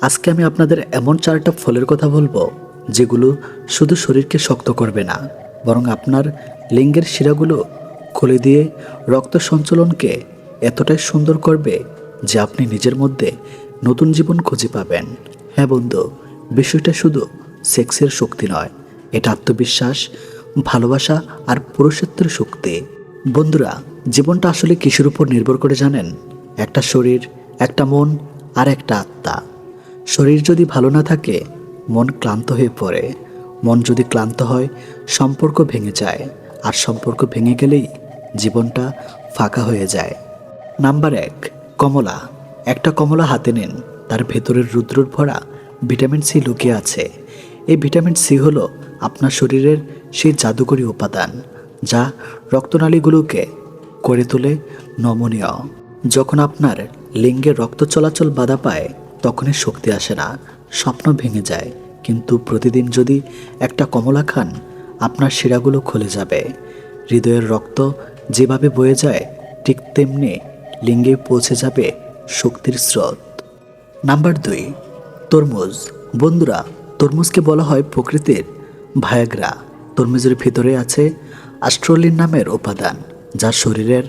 আজকে আমি আপনাদের এমন চারটা ফলের কথা বলব, যেগুলো শুধু শরীরকে শক্ত করবে না, বরং আপনার লিঙ্গের শিরাগুলো খুলে দিয়ে রক্ত সঞ্চালনকে এতটাই সুন্দর করবে যে আপনি নিজের মধ্যে নতুন জীবন খুঁজে পাবেন। হ্যাঁ বন্ধু, বিষয়টা শুধু সেক্সের শক্তি নয়, এটা আত্মবিশ্বাস, ভালোবাসা আর পুরুষত্বের শক্তি। বন্ধুরা, জীবনটা আসলে কিসের উপর নির্ভর করে জানেন? একটা শরীর, একটা মন আর একটা আত্মা। শরীর যদি ভালো না থাকে, মন ক্লান্ত হয়ে পড়ে। মন যদি ক্লান্ত হয়, সম্পর্ক ভেঙে যায়। আর সম্পর্ক ভেঙে গেলেই জীবনটা ফাঁকা হয়ে যায়। নাম্বার এক, কমলা। একটা কমলা হাতে নিন। তার ভেতরের রুদ্রর ভরা ভিটামিন সি লুকিয়ে আছে। এই ভিটামিন সি হলো আপনার শরীরের সেই জাদুকরী উপাদান, যা রক্তনালীগুলোকে করে তোলে নমনীয়। যখন আপনার লিঙ্গের রক্ত চলাচল বাধা পায় তখনই শক্তি আসে না, স্বপ্ন ভেঙে যায়। কিন্তু প্রতিদিন যদি একটা কমলা খান, আপনার শিরাগুলো খুলে যাবে। হৃদয়ের রক্ত যেভাবে বয়ে যায়, ঠিক তেমনি লিঙ্গে পৌঁছে যাবে শক্তির স্রোত। নাম্বার দুই, তরমুজ। বন্ধুরা, তরমুজকে বলা হয় প্রকৃতির ভায়াগ্রা। তরমুজের ভিতরে আছে অ্যাস্ট্রোলিন নামের উপাদান, যা শরীরের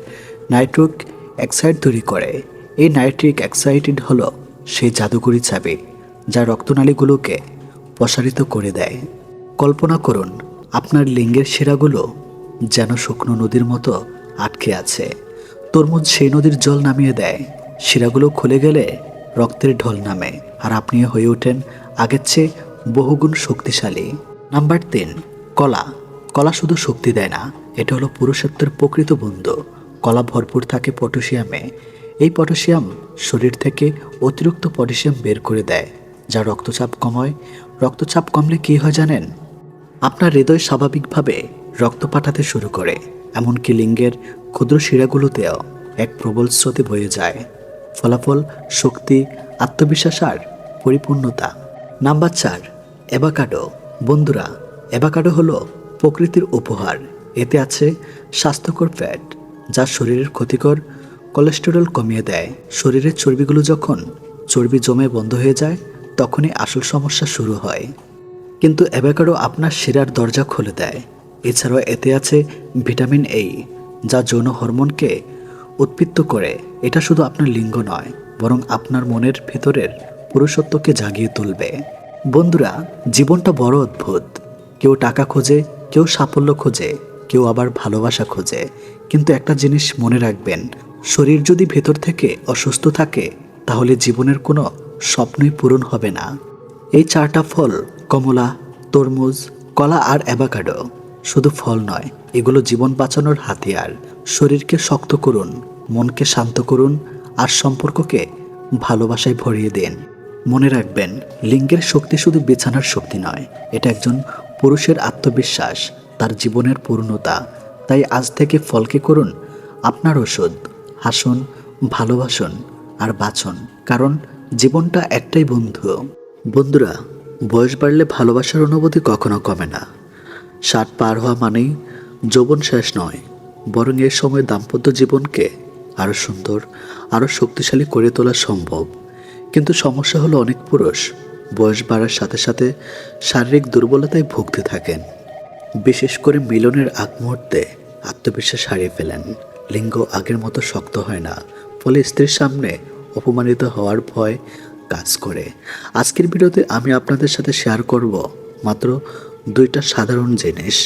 নাইট্রিক অক্সাইড তৈরি করে। এই নাইট্রিক অক্সাইড হলো সেই জাদুকরি চাবি যা রক্তনালীগুলোকে প্রসারিত করে দেয়। কল্পনা করুন, আপনার লিঙ্গের শিরাগুলো যেন শুকনো নদীর মতো আটকে আছে। তরমুজ সেই নদীর জল নামিয়ে দেয়। শিরাগুলো খুলে গেলে রক্তের ঢল নামে আর আপনি হয়ে ওঠেন আগের চেয়ে বহুগুণ শক্তিশালী। নাম্বার তিন, কলা। কলা শুধু শক্তি দেয় না, এটা হলো পুরুষত্বের প্রকৃত বন্ধু। কলা ভরপুর থাকে পটাশিয়ামে। এই পটাশিয়াম শরীর থেকে অতিরিক্ত পটাশিয়াম বের করে দেয়, যা রক্তচাপ কমায়। রক্তচাপ কমলে কী হয় জানেন? আপনার হৃদয় স্বাভাবিকভাবে রক্ত পাঠাতে শুরু করে, এমনকি লিঙ্গের ক্ষুদ্র শিরাগুলোতেও এক প্রবল স্রোতে বয়ে যায়। ফলাফল, শক্তি, আত্মবিশ্বাস আর পরিপূর্ণতা। নাম্বার চার, অ্যাভাকাডো। বন্ধুরা, অ্যাভাকাডো হলো প্রকৃতির উপহার। এতে আছে স্বাস্থ্যকর ফ্যাট, যা শরীরের ক্ষতিকর কোলেস্টেরল কমিয়ে দেয়। শরীরের চর্বিগুলো যখন চর্বি জমে বন্ধ হয়ে যায়, তখনই আসল সমস্যা শুরু হয়। কিন্তু অ্যাভোকাডো আপনার শিরার দরজা খুলে দেয়। এছাড়াও এতে আছে ভিটামিন এই যা যৌন হরমোনকে উৎপীড়িত করে। এটা শুধু আপনার লিঙ্গ নয়, বরং আপনার মনের ভেতরের পুরুষত্বকে জাগিয়ে তুলবে। বন্ধুরা, জীবনটা বড় অদ্ভুত। কেউ টাকা খোঁজে, কেউ সাফল্য খোঁজে, কেউ আবার ভালোবাসা খোঁজে। কিন্তু একটা জিনিস মনে রাখবেন শরীর যদি ভেতর থেকে অসুস্থ থাকে, তাহলে জীবনের কোনো স্বপ্নই পূরণ হবে না। এই চারটা ফল, কমলা, তরমুজ, কলা আর অ্যাভাকাডো, শুধু ফল নয়, এগুলো জীবন বাঁচানোর হাতিয়ার। শরীরকে শক্ত করুন, মনকে শান্ত করুন, আর সম্পর্ককে ভালোবাসায় ভরিয়ে দিন। মনে রাখবেন, লিঙ্গের শক্তি শুধু বিছানার শক্তি নয়, এটা একজন পুরুষের আত্মবিশ্বাস, তার জীবনের পূর্ণতা। তাই আজ থেকে ফলকে করুন, আপনার ওষুধ। হাসুন, ভালোবাসুন আর বাঁচুন। কারণ জীবনটা একটাই বন্ধু। বন্ধুরা, বয়স বাড়লে ভালোবাসার অনুভূতি কখনো কমে না। ষাট পার হওয়া মানেই যৌবন শেষ নয়, বরং এর সময় দাম্পত্য জীবনকে আরও সুন্দর আরও শক্তিশালী করে তোলা সম্ভব। কিন্তু সমস্যা হলো অনেক পুরুষ বয়স বাড়ার সাথে সাথে শারীরিক দুর্বলতায় ভুগতে থাকেন। বিশেষ করে মিলনের আগ মুহূর্তে আত্মবিশ্বাস হারিয়ে ফেলেন। লিঙ্গ আগের মতো শক্ত হয় না, ফলে স্ত্রীর সামনে অপমানিত হওয়ার ভয় কাজ করে। আজকের ভিডিওতে আমি আপনাদের সাথে শেয়ার করব মাত্র দুইটা সাধারণ জিনিস,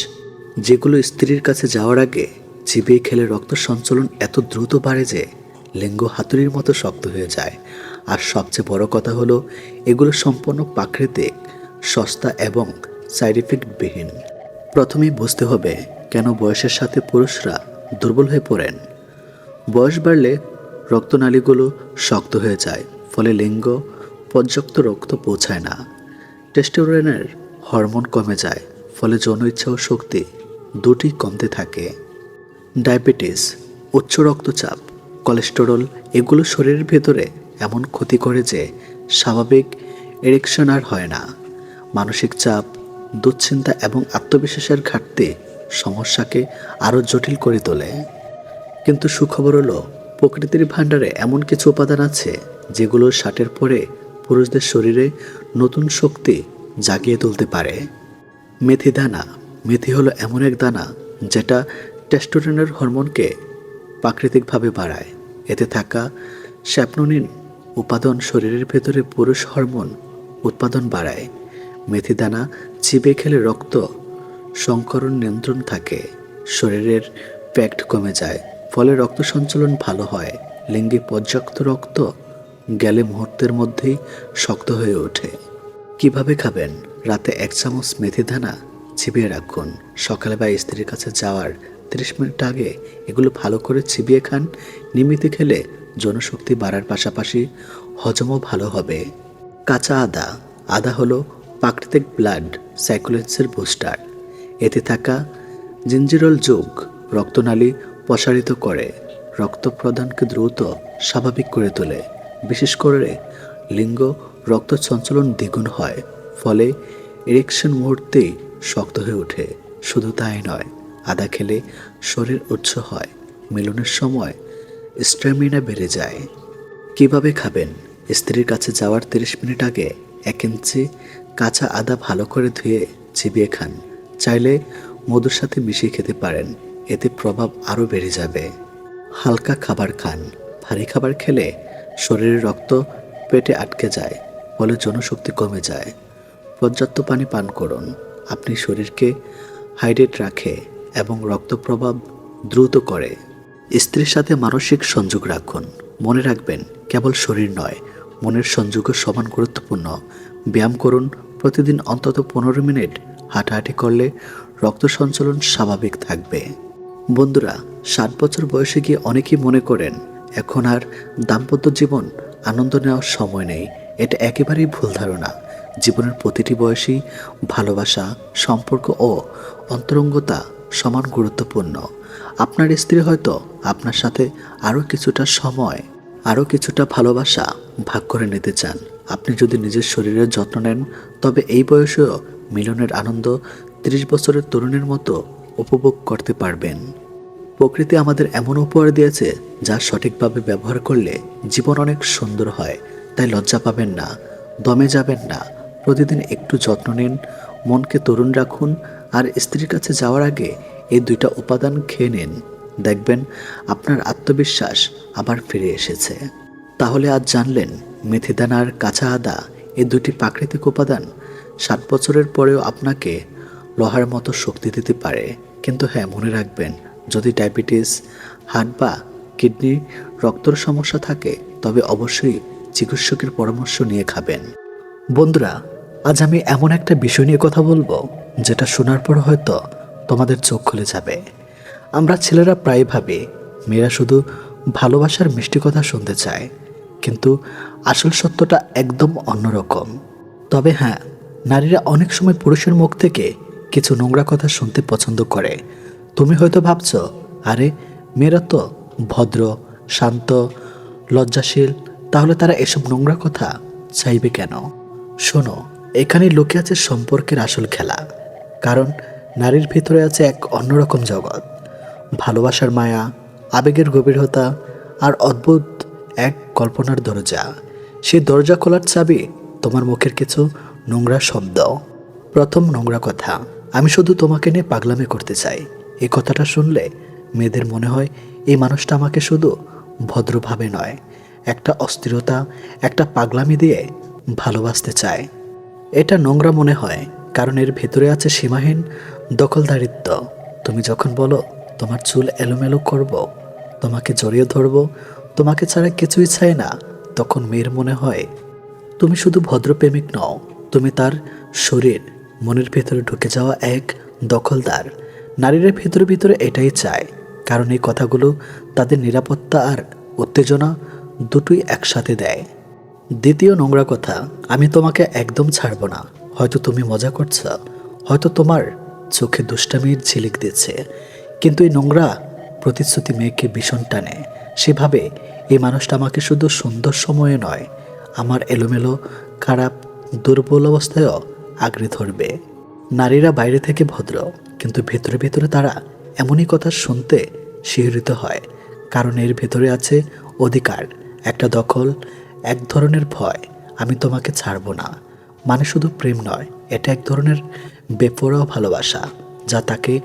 যেগুলো স্ত্রীর কাছে যাওয়ার আগে চিবিয়ে খেলে রক্ত সঞ্চালন এত দ্রুত বাড়ে যে লিঙ্গ হাতুড়ির মতো শক্ত হয়ে যায়। আর সবচেয়ে বড় কথা হলো, এগুলো সম্পূর্ণ প্রাকৃতিক, সস্তা এবং সাইড বিহীন। প্রথমেই বুঝতে হবে কেন বয়সের সাথে পুরুষরা দুর্বল হয়ে পড়েন। বয়স বাড়লে রক্তনালীগুলো শক্ত হয়ে যায়, ফলে লিঙ্গ পর্যাপ্ত রক্ত পৌঁছায় না। টেস্টোরেনের হরমোন কমে যায়, ফলে যৌন ইচ্ছা ও শক্তি দুটি কমতে থাকে। ডায়াবেটিস, উচ্চ রক্তচাপ, কোলেস্টেরল এগুলো শরীরের ভেতরে এমন ক্ষতি করে যে স্বাভাবিক এরেকশন আর হয় না। মানসিক চাপ, দুশ্চিন্তা এবং আত্মবিশ্বাসের ঘাটতি সমস্যাকে আরও জটিল করে তোলে। কিন্তু সুখবর হলো, প্রকৃতির ভাণ্ডারে এমন কিছু উপাদান আছে যেগুলো ষাটের পরে পুরুষদের শরীরে নতুন শক্তি জাগিয়ে তুলতে পারে। মেথি দানা। মেথি হলো এমন এক দানা যেটা টেস্টোরেনের হরমোনকে প্রাকৃতিকভাবে বাড়ায়। এতে থাকা স্যাপনোনিন উপাদান শরীরের ভেতরে পুরুষ হরমোন উৎপাদন বাড়ায়। মেথি দানা চিবিয়ে খেলে রক্ত সংকরণ নিয়ন্ত্রণ থাকে। শরীরের ফ্যাক্ট কমে যায়, ফলে রক্ত সঞ্চালন ভালো হয়। লিঙ্গে পর্যাপ্ত রক্ত গেলে মুহূর্তের মধ্যেই শক্ত হয়ে ওঠে। কীভাবে খাবেন? রাতে এক চামচ মেথি দানা চিবিয়ে রাখুন। সকালে বা স্ত্রীর কাছে যাওয়ার তিরিশ মিনিট আগে এগুলো ভালো করে চিবিয়ে খান। নিয়মিত খেলে জনশক্তি বাড়ার পাশাপাশি হজমও ভালো হবে। কাঁচা আদা আদা হলো প্রাকৃতিক ব্লাড সাইকোলেন্সের বুস্টার। এতে থাকা জিঞ্জিরল যোগ রক্তনালী প্রসারিত করে রক্ত প্রদানকে দ্রুত স্বাভাবিক করে তোলে। বিশেষ করে লিঙ্গ রক্ত সঞ্চালন দ্বিগুণ হয়, ফলে ইরেকশন মুহূর্তেই শক্ত হয়ে ওঠে। শুধু তাই নয়, আদা খেলে শরীর উচ্চ হয়, মিলনের সময় স্ট্যামিনা বেড়ে যায়। কীভাবে খাবেন? স্ত্রীর কাছে যাওয়ার তিরিশ মিনিট আগে এক ইঞ্চি কাঁচা আদা ভালো করে ধুয়ে চিবিয়ে খান। চাইলে মধুর সাথে মিশিয়ে খেতে পারেন। এতে প্রভাব আরও বেড়ে যাবে। হালকা খাবার খান। ভারী খাবার খেলে শরীরের রক্ত পেটে আটকে যায়, ফলে জনশক্তি কমে যায়। পর্যাপ্ত পানি পান করুন। আপনি শরীরকে হাইড্রেট রাখে এবং রক্ত প্রভাব দ্রুত করে। স্ত্রীর সাথে মানসিক সংযোগ রাখুন। মনে রাখবেন, কেবল শরীর নয়, মনের সংযোগও সমান গুরুত্বপূর্ণ। ব্যায়াম করুন প্রতিদিন অন্তত পনেরো মিনিট হাঁটাহাঁটি করলে রক্ত সঞ্চালন স্বাভাবিক থাকবে। বন্ধুরা ষাট বছর বয়সে গিয়ে অনেকেই মনে করেন, এখন আর দাম্পত্য জীবন আনন্দ নেওয়ার সময় নেই। এটা একেবারেই ভুল ধারণা। জীবনের প্রতিটি বয়সেই ভালোবাসা, সম্পর্ক ও অন্তরঙ্গতা সমান গুরুত্বপূর্ণ। আপনার স্ত্রী হয়তো আপনার সাথে আরও কিছুটা সময়, আরও কিছুটা ভালোবাসা ভাগ করে নিতে চান। আপনি যদি নিজের শরীরের যত্ন নেন, তবে এই বয়সেও মিলনের আনন্দ তিরিশ বছরের তরুণের মতো উপভোগ করতে পারবেন। প্রকৃতি আমাদের এমন উপহার দিয়েছে যা সঠিকভাবে ব্যবহার করলে জীবন অনেক সুন্দর হয়। তাই লজ্জা পাবেন না, দমে যাবেন না। প্রতিদিন একটু যত্ন নিন, মনকে তরুণ রাখুন আর স্ত্রীর কাছে যাওয়ার আগে এই দুইটা উপাদান খেয়ে নিন। দেখবেন আপনার আত্মবিশ্বাস আবার ফিরে এসেছে। তাহলে আজ জানলেন মেথিদানা আর কাঁচা আদা, এই দুটি প্রাকৃতিক উপাদান ষাট বছরের পরেও আপনাকে লোহার মতো শক্তি দিতে পারে। কিন্তু হ্যাঁ মনে রাখবেন, যদি ডায়াবেটিস, হার্ট বা কিডনি রক্তর সমস্যা থাকে, তবে অবশ্যই চিকিৎসকের পরামর্শ নিয়ে খাবেন। বন্ধুরা, আজ আমি এমন একটা বিষয় নিয়ে কথা বলব, যেটা শোনার পর হয়তো তোমাদের চোখ খুলে যাবে। আমরা ছেলেরা প্রায় ভাবি, মেয়েরা শুধু ভালোবাসার মিষ্টি কথা শুনতে চায়, কিন্তু আসল সত্যটা একদম অন্যরকম। তবে হ্যাঁ নারীরা অনেক সময় পুরুষের মুখ থেকে কিছু নোংরা কথা শুনতে পছন্দ করে। তুমি হয়তো ভাবছ, আরে, মেয়েরা তো ভদ্র, শান্ত, লজ্জাশীল, তাহলে তারা এসব নোংরা কথা চাইবে কেন? শোনো, এখানে লোকে আছে সম্পর্কের আসল খেলা। কারণ নারীর ভিতরে আছে এক অন্যরকম জগৎ। ভালোবাসার মায়া, আবেগের গভীরতা আর অদ্ভুত এক কল্পনার দরজা। সেই দরজা খোলার চাবি তোমার মুখের কিছু নোংরা শব্দ। প্রথম নোংরা কথা, আমি শুধু তোমাকে নিয়ে পাগলামি করতে চাই। এই কথাটা শুনলে মেয়েদের মনে হয় এই মানুষটা আমাকে শুধু ভদ্রভাবে নয়, একটা অস্থিরতা, একটা পাগলামি দিয়ে ভালোবাসতে চায়। এটা নোংরা মনে হয়, কারণ এর ভেতরে আছে সীমাহীন দখলদারিত্ব। তুমি যখন বলো, তোমার চুল এলোমেলো করব, তোমাকে জড়িয়ে ধরবো, তোমাকে ছাড়া কিছুই চাই না, তখন মেয়ের মনে হয়, তুমি শুধু ভদ্রপ্রেমিক নও তুমি তার শরীর মনের ভেতরে ঢুকে যাওয়া এক দখলদার। নারীরা ভেতরে ভিতরে এটাই চায়, কারণ এই কথাগুলো তাদের নিরাপত্তা আর উত্তেজনা দুটোই একসাথে দেয়। দ্বিতীয় নোংরা কথা, আমি তোমাকে একদম ছাড়ব না। হয়তো তুমি মজা করছ, হয়তো তোমার চোখে দুষ্টামির ঝিলিক দিচ্ছে। কিন্তু এই নোংরা প্রতিশ্রুতি মেয়েকে ভীষণ টানে। সেভাবে এই মানুষটা আমাকে শুধু সুন্দর সময়ে নয়, আমার এলোমেলো, খারাপ দুর্বল অবস্থায়ও আঁকড়ে ধরবে। নারীরা বাইরে থেকে ভদ্র, কিন্তু ভেতরে ভেতরে তারা এমনই কথা শুনতে শিহরিত হয়, কারণ এর ভেতরে আছে অধিকার, একটা দখল, এক ধরনের ভয়, আমি তোমাকে ছাড়বো না। মানে শুধু প্রেম নয়, এটা এক ধরনের বেপরোয়া ভালোবাসা, যা তাকে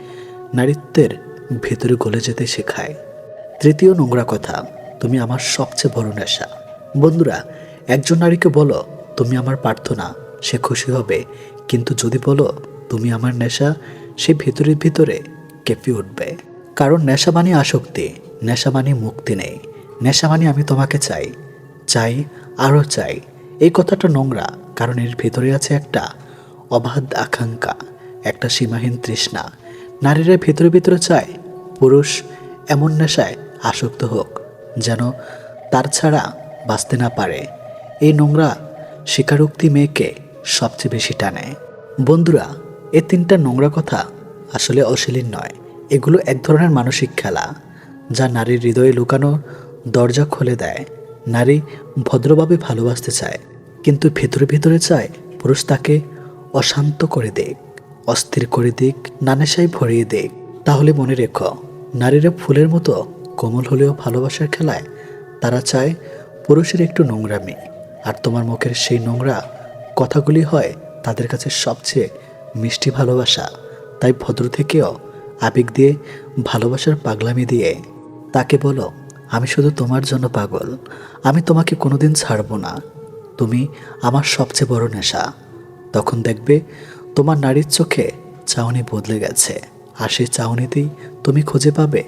নারীত্বের ভেতরে গলে যেতে শেখায়। তৃতীয় নোংরা কথা, তুমি আমার সবচেয়ে বড় নেশা। বন্ধুরা, একজন নারীকে বলো তুমি আমার প্রার্থনা, সে খুশি হবে। কিন্তু যদি বলো, তুমি আমার নেশা, সে ভিতরে ভিতরে কেঁপে উঠবে। কারণ নেশা মানে আসক্তি, নেশা মানে মুক্তি নেই। নেশা মানে আমি তোমাকে চাই চাই, আরও চাই। এই কথাটা নোংরা, কারণ এর ভেতরে আছে একটা অবাধ আকাঙ্ক্ষা, একটা সীমাহীন তৃষ্ণা। নারীরা ভেতরে ভেতরে চায়, পুরুষ এমন নেশায় আসক্ত হোক, যেন তার ছাড়া বাঁচতে না পারে। এই নোংরা স্বীকারোক্তি মেয়েকে সবচেয়ে বেশি টানে। বন্ধুরা, এ তিনটা নোংরা কথা আসলে অশ্লীল নয়। এগুলো এক ধরনের মানসিক খেলা, যা নারীর হৃদয়ে লুকানো দরজা খুলে দেয়। নারী ভদ্রভাবে ভালোবাসতে চায়, কিন্তু ভেতরে ভেতরে চায় পুরুষ তাকে অশান্ত করে দিক, অস্থির করে দিক নানেশাই ভরিয়ে দিক। তাহলে মনে রেখো, নারীরা ফুলের মতো কোমল হলেও ভালোবাসার খেলায় তারা চায় পুরুষের একটু নোংরামি। আর তোমার মুখের সেই নোংরা কথাগুলি হয় তাদের কাছে সবচেয়ে মিষ্টি ভালোবাসা। তাই ভদ্র থেকেও আবেগ দিয়ে, ভালোবাসার পাগলামি দিয়ে তাকে বলো, আমি শুধু তোমার জন্য পাগল। আমি তোমাকে কোনোদিন ছাড়বো না। তুমি আমার সবচেয়ে বড় নেশা। তখন দেখবে তোমার নারীর চোখে চাউনি বদলে গেছে। আর সেই চাউনিতেই তুমি খুঁজে পাবে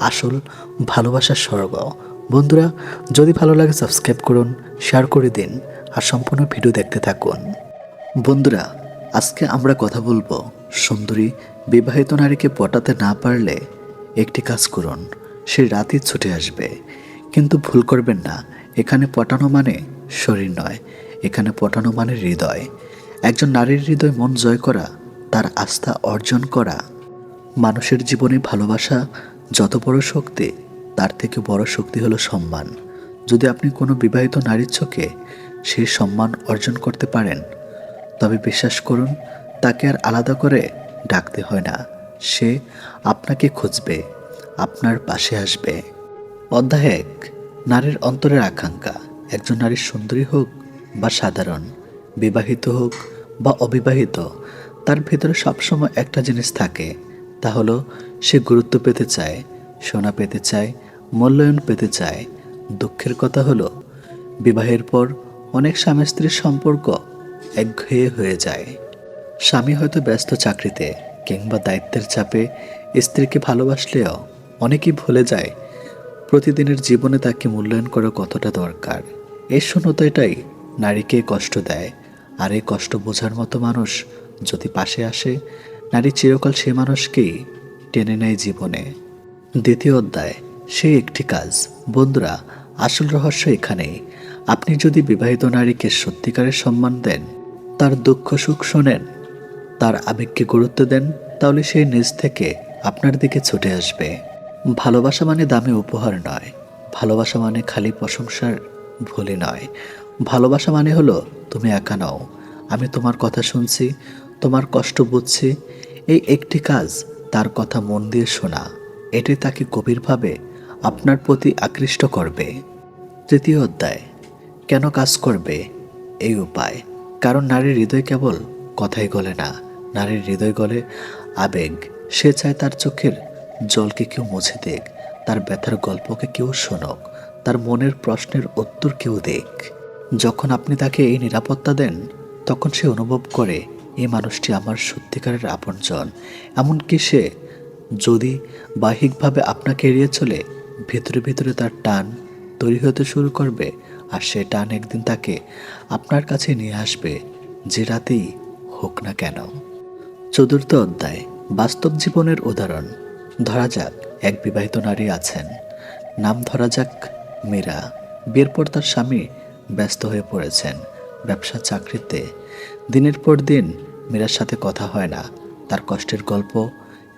আসল ভালোবাসার স্বর্গ। বন্ধুরা, যদি ভালো লাগে সাবস্ক্রাইব করুন শেয়ার করে দিন, আর সম্পূর্ণ ভিডিও দেখতে থাকুন। বন্ধুরা, আজকে আমরা কথা বলব সুন্দরী বিবাহিত নারীকে পটাতে না পারলে একটি কাজ করুন, সে রাতই ছুটে আসবে। কিন্তু ভুল করবেন না, এখানে পটানো মানে শরীর নয়, এখানে পটানো মানে হৃদয়। একজন নারীর হৃদয় মন জয় করা, তার আস্থা অর্জন করা, মানুষের জীবনে ভালোবাসা যত বড় শক্তি তার থেকে বড় শক্তি হলো সম্মান। যদি আপনি কোনো বিবাহিত নারীর চোখে সেই সম্মান অর্জন করতে পারেন, তবে বিশ্বাস করুন, তাকে আর আলাদা করে ডাকতে হয় না। সে আপনাকে খুঁজবে, আপনার পাশে আসবে। অধ্যায় এক নারীর অন্তরের আকাঙ্ক্ষা। একজন নারীর সুন্দরী হোক বা সাধারণ, বিবাহিত হোক বা অবিবাহিত, তার ভেতরে সবসময় একটা জিনিস থাকে, তা হলো সে গুরুত্ব পেতে চায়, সোনা পেতে চায় মূল্যায়ন পেতে চায়। দুঃখের কথা হলো, বিবাহের পর অনেক স্বামী স্ত্রীর সম্পর্ক একঘেয়ে হয়ে যায়। স্বামী হয়তো ব্যস্ত চাকরিতে কিংবা দায়িত্বের চাপে স্ত্রীকে ভালোবাসলেও অনেকেই ভুলে যায় প্রতিদিনের জীবনে তাকে মূল্যায়ন করা কতটা দরকার। এই শূন্যতাটাই নারীকে কষ্ট দেয়। আর এই কষ্ট বোঝার মতো মানুষ যদি পাশে আসে, নারী চিরকাল সে মানুষকেই টেনে নেয় জীবনে। দ্বিতীয় অধ্যায় সেই একটি কাজ। বন্ধুরা, আসল রহস্য এখানেই আপনি যদি বিবাহিত নারীকে সত্যিকারের সম্মান দেন, তার দুঃখ সুখ শোনেন, তার আবেগকে গুরুত্ব দেন, তাহলে সে নিজ থেকে আপনার দিকে ছুটে আসবে। ভালোবাসা মানে দামি উপহার নয়। ভালোবাসা মানে খালি প্রশংসার ভুলি নয়। ভালোবাসা মানে হলো, তুমি একা নাও। আমি তোমার কথা শুনছি, তোমার কষ্ট বুঝছি। এই একটি কাজ তার কথা মন দিয়ে শোনা। এটাই তাকে গভীরভাবে আপনার প্রতি আকৃষ্ট করবে। তৃতীয় অধ্যায়, কেন কাজ করবে? এই উপায়, কারণ নারীর হৃদয় কেবল কথাই গলে না। নারীর হৃদয় গলে আবেগ। সে চায় তার চোখের জলকে কেউ মুছে দেখ তার ব্যথার গল্পকে কেউ শোনক, তার মনের প্রশ্নের উত্তর কেউ দেখ যখন আপনি তাকে এই নিরাপত্তা দেন, তখন সে অনুভব করে এই মানুষটি আমার সত্যিকারের আপনজন। এমনকি সে যদি বাহিকভাবে আপনাকে এড়িয়ে চলে ভেতরে ভেতরে তার টান তৈরি হতে শুরু করবে আর সে টান একদিন তাকে আপনার কাছে নিয়ে আসবে, যে রাতেই হোক না কেন। চতুর্থ অধ্যায়, বাস্তব জীবনের উদাহরণ। ধরা যাক, এক বিবাহিত নারী আছেন। নাম ধরা যাক মীরা। বিয়ের পর তার স্বামী ব্যস্ত হয়ে পড়েছেন ব্যবসা চাকরিতে। দিনের পর দিন মীরার সাথে কথা হয় না, তার কষ্টের গল্প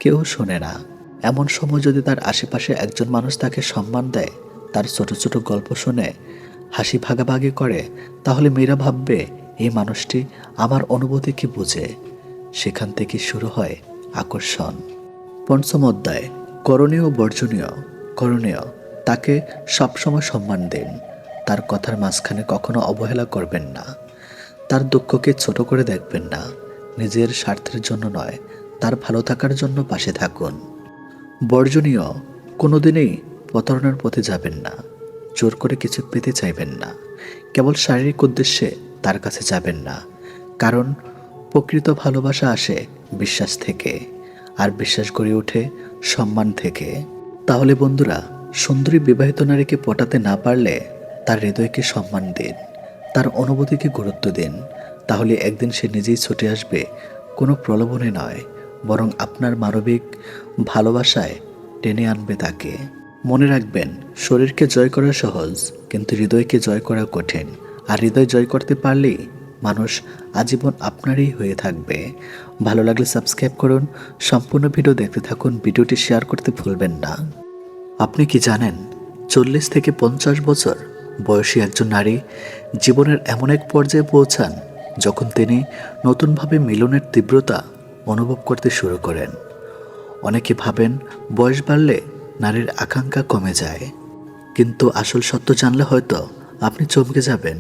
কেউ শোনে না। এমন সময় যদি তার আশেপাশে একজন মানুষ তাকে সম্মান দেয়, তার ছোট ছোট গল্প শুনে, হাসি ভাগাভাগি করে, তাহলে মীরা ভাববে এই মানুষটি আমার অনুভূতিকে বুঝে? সেখান থেকে শুরু হয় আকর্ষণ। পঞ্চম অধ্যায়, করণীয় বর্জনীয়। করণীয়, তাকে সবসময় সম্মান দিন। তার কথার মাঝখানে কখনো অবহেলা করবেন না। তার দুঃখকে ছোট করে দেখবেন না। নিজের স্বার্থের জন্য নয়, তার ভালো থাকার জন্য পাশে থাকুন। বর্জনীয়, কোনোদিনই প্রতারণার পথে যাবেন না। জোর করে কিছু পেতে চাইবেন না। কেবল শারীরিক উদ্দেশ্যে তার কাছে যাবেন না। কারণ প্রকৃত ভালোবাসা আসে বিশ্বাস থেকে, আর বিশ্বাস গড়ে ওঠে সম্মান থেকে। তাহলে বন্ধুরা, সুন্দরী বিবাহিত নারীকে পটাতে না পারলে তার হৃদয়কে সম্মান দিন, তার অনুভূতিকে গুরুত্ব দিন। তাহলে একদিন সে নিজেই ছুটে আসবে, কোনো প্রলোভনে নয়। বরং আপনার মানবিক ভালোবাসায় টেনে আনবে তাকে। মনে রাখবেন, শরীরকে জয় করা সহজ, কিন্তু হৃদয়কে জয় করা কঠিন। আর হৃদয় জয় করতে পারলেই মানুষ আজীবন আপনারই হয়ে থাকবে। ভালো লাগলে সাবস্ক্রাইব করুন, সম্পূর্ণ ভিডিও দেখতে থাকুন, ভিডিওটি শেয়ার করতে ভুলবেন না। আপনি কি জানেন, চল্লিশ থেকে পঞ্চাশ বছর বয়সী একজন নারী জীবনের এমন এক পর্যায়ে পৌঁছান যখন তিনি নতুনভাবে মিলনের তীব্রতা অনুভব করতে শুরু করেন। অনেকে ভাবেন, বয়স বাড়লে নারীর আকাঙ্ক্ষা কমে যায়। কিন্তু আসল সত্য জানলে হয়তো আপনি চমকে যাবেন,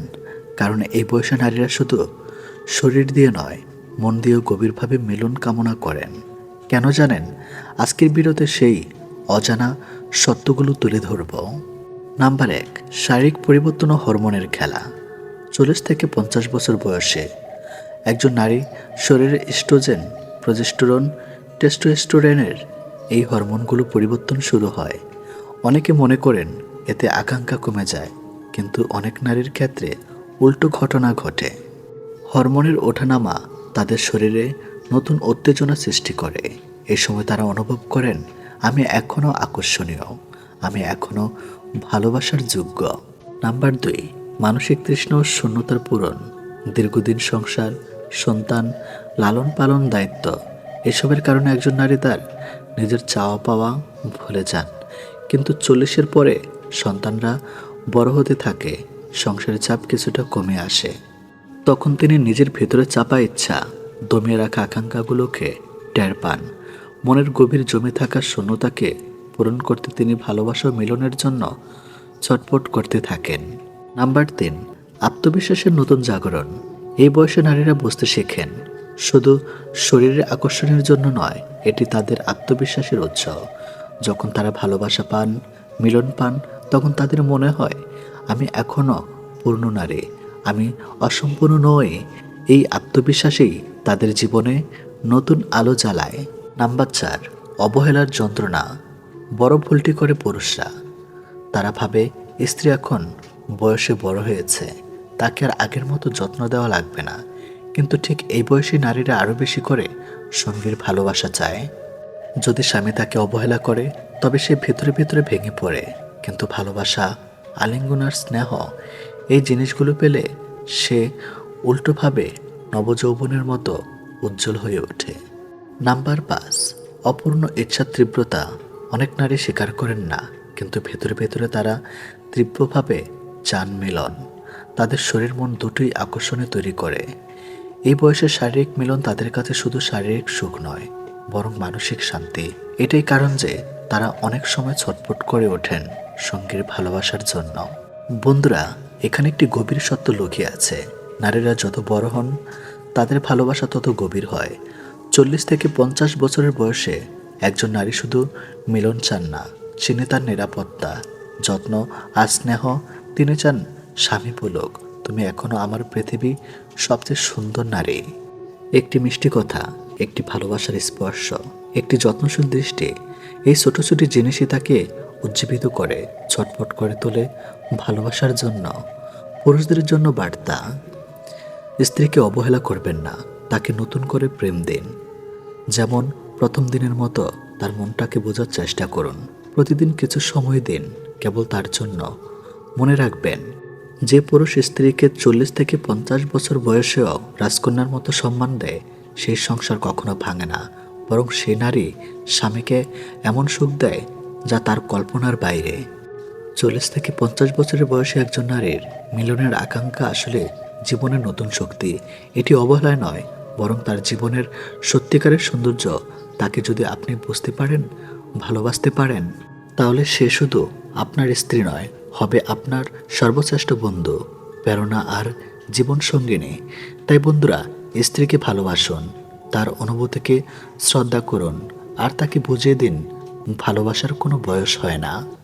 কারণ এই বয়সে নারীরা শুধু শরীর দিয়ে নয়, মন দিয়েও গভীরভাবে মিলন কামনা করেন। কেন জানেন? আজকের বিরতে সেই অজানা সত্যগুলো তুলে ধরব। নাম্বার এক, শারীরিক পরিবর্তন ও হরমোনের খেলা। চল্লিশ থেকে পঞ্চাশ বছর বয়সে একজন নারী শরীরে স্ট্রোজেন প্রজেস্টোরন টেস্টোস্টোরেনের এই হরমোনগুলো পরিবর্তন শুরু হয়। অনেকে মনে করেন এতে আকাঙ্ক্ষা কমে যায়, কিন্তু অনেক নারীর ক্ষেত্রে উল্টো ঘটনা ঘটে। হরমোনের ওঠানামা তাদের শরীরে নতুন উত্তেজনা সৃষ্টি করে। এই সময় তারা অনুভব করেন, আমি এখনও আকর্ষণীয়, আমি এখনও ভালোবাসার যোগ্য। নাম্বার দুই, মানসিক তৃষ্ণ ও শূন্যতার পূরণ। দীর্ঘদিন সংসার সন্তান, লালন পালন দায়িত্ব। এসবের কারণে একজন নারী তার নিজের চাওয়া পাওয়া ভুলে যান। কিন্তু চল্লিশের পরে সন্তানরা বড় হতে থাকে, সংসারের চাপ কিছুটা কমে আসে। তখন তিনি নিজের ভেতরে চাপা ইচ্ছা, দমিয়ে রাখা আকাঙ্ক্ষাগুলোকে টের পান। মনের গভীর জমে থাকা শূন্যতাকে পূরণ করতে তিনি ভালোবাসা মিলনের জন্য ছটপট করতে থাকেন। নাম্বার তিন, আত্মবিশ্বাসের নতুন জাগরণ। এই বয়সে নারীরা বুঝতে শেখেন, শুধু শরীরের আকর্ষণের জন্য নয়, এটি তাদের আত্মবিশ্বাসের উৎস। যখন তারা ভালোবাসা পান, মিলন পান, তখন তাদের মনে হয়, আমি এখনও পূর্ণ নারী, আমি অসম্পূর্ণ নই। এই আত্মবিশ্বাসেই তাদের জীবনে নতুন আলো জ্বালায়। নাম্বার চার, অবহেলার যন্ত্রণা। বড় ভুলটি করে পুরুষরা। তারা ভাবে, স্ত্রী এখন বয়সে বড় হয়েছে। তাকে আর আগের মতো যত্ন দেওয়া লাগবে না। কিন্তু ঠিক এই বয়সী নারীরা আরও বেশি করে সঙ্গীর ভালোবাসা চায়। যদি স্বামী তাকে অবহেলা করে, তবে সে ভেতরে ভেতরে ভেঙে পড়ে। কিন্তু ভালোবাসা, আলিঙ্গন আর স্নেহ, এই জিনিসগুলো পেলে সে উল্টোভাবে নবযৌবনের মতো উজ্জ্বল হয়ে ওঠে। নাম্বার পাঁচ, অপূর্ণ ইচ্ছার তীব্রতা। অনেক নারী স্বীকার করেন না, কিন্তু ভেতরে ভেতরে তারা তীব্রভাবে চান মিলন। তাদের শরীর মন দুটোই আকর্ষণে তৈরি করে। এই বয়সে শারীরিক মিলন তাদের কাছে শুধু শারীরিক সুখ নয়, বরং মানসিক শান্তি। এটাই কারণ যে তারা অনেক সময় ছটফট করে ওঠেন সঙ্গীর ভালোবাসার জন্য। বন্ধুরা, এখানে একটি গভীর সত্য লুকিয়ে আছে। নারীরা যত বড় হন, তাদের ভালোবাসা তত গভীর হয়। চল্লিশ থেকে পঞ্চাশ বছরের বয়সে একজন নারী শুধু মিলন চান না, চিনে তার নিরাপত্তা, যত্ন আর স্নেহ তিনি চান স্বামী পুলক, তুমি এখনও আমার পৃথিবী সবচেয়ে সুন্দর নারী। একটি মিষ্টি কথা, একটি ভালোবাসার স্পর্শ, একটি যত্নশীল দৃষ্টি, এই ছোট ছোট জিনিসই তাকে উজ্জীবিত করে, ছটফট করে তোলে ভালোবাসার জন্য, পুরুষদের জন্য বার্তা। স্ত্রীকে অবহেলা করবেন না, তাকে নতুন করে প্রেম দিন। যেমন, প্রথম দিনের মতো তার মনটাকে বোঝার চেষ্টা করুন। প্রতিদিন কিছু সময় দিন, কেবল তার জন্য। মনে রাখবেন যে পুরুষ স্ত্রীকে চল্লিশ থেকে পঞ্চাশ বছর বয়সেও রাজকন্যার মতো সম্মান দেয়, সেই সংসার কখনো ভাঙে না। বরং সে নারী স্বামীকে এমন সুখ দেয়, যা তার কল্পনার বাইরে। চল্লিশ থেকে পঞ্চাশ বছরের বয়সে একজন নারীর মিলনের আকাঙ্ক্ষা আসলে জীবনের নতুন শক্তি। এটি অবহেলায় নয়, বরং তার জীবনের সত্যিকারের সৌন্দর্য। তাকে যদি আপনি বুঝতে পারেন, ভালোবাসতে পারেন, তাহলে সে শুধু আপনার স্ত্রী নয় হবে আপনার সর্বশ্রেষ্ঠ বন্ধু, প্রেরণা আর জীবন সঙ্গিনী। তাই বন্ধুরা, স্ত্রীকে ভালোবাসুন, তার অনুভূতিকে শ্রদ্ধা করুন, আর তাকে বুঝিয়ে দিন, ভালোবাসার কোনো বয়স হয় না।